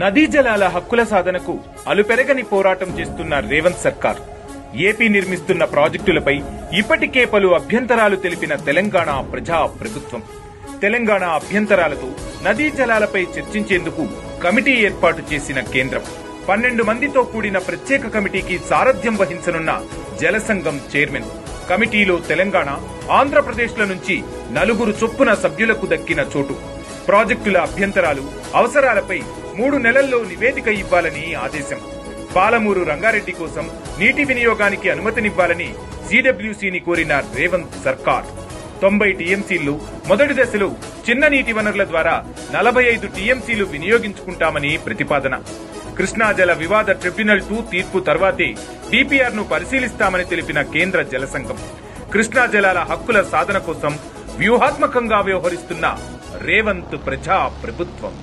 నదీ జలాల హక్కుల సాధనకు అలుపెరగని పోరాటం చేస్తున్న రేవంత్ సర్కార్. ఏపీ నిర్మిస్తున్న ప్రాజెక్టులపై ఇప్పటికే పలు అభ్యంతరాలు తెలిపిన తెలంగాణ ప్రజా ప్రభుత్వం. తెలంగాణ అభ్యంతరాలతో నదీ జలాలపై చర్చించేందుకు కమిటీ ఏర్పాటు చేసిన కేంద్రం. పన్నెండు మందితో కూడిన ప్రత్యేక కమిటీకి సారథ్యం వహించనున్న జలసంఘం చైర్మన్. కమిటీలో తెలంగాణ ఆంధ్రప్రదేశ్ల నుంచి నలుగురు చొప్పున సభ్యులకు దక్కిన చోటు. ప్రాజెక్టుల అభ్యంతరాలు అవసరాలపై మూడు నెలల్లో నివేదిక ఇవ్వాలని ఆదేశం. పాలమూరు రంగారెడ్డి కోసం నీటి వినియోగానికి అనుమతినివ్వాలని సిడబ్ల్యూసీని కోరిన రేవంత్ సర్కార్. తొంభై టీఎంసీలు మొదటి దశలో చిన్న నీటి వనరుల ద్వారా నలభై ఐదు టీఎంసీలు వినియోగించుకుంటామని ప్రతిపాదన. కృష్ణా జల వివాద ట్రిబ్యునల్ టూ తీర్పు తర్వాతే డిపిఆర్ను పరిశీలిస్తామని తెలిపిన కేంద్ర జలసంఘం కృష్ణా జలాల హక్కుల సాధన కోసం వ్యూహాత్మకంగా వ్యవహరిస్తున్న రేవంత్ ప్రజా ప్రభుత్వం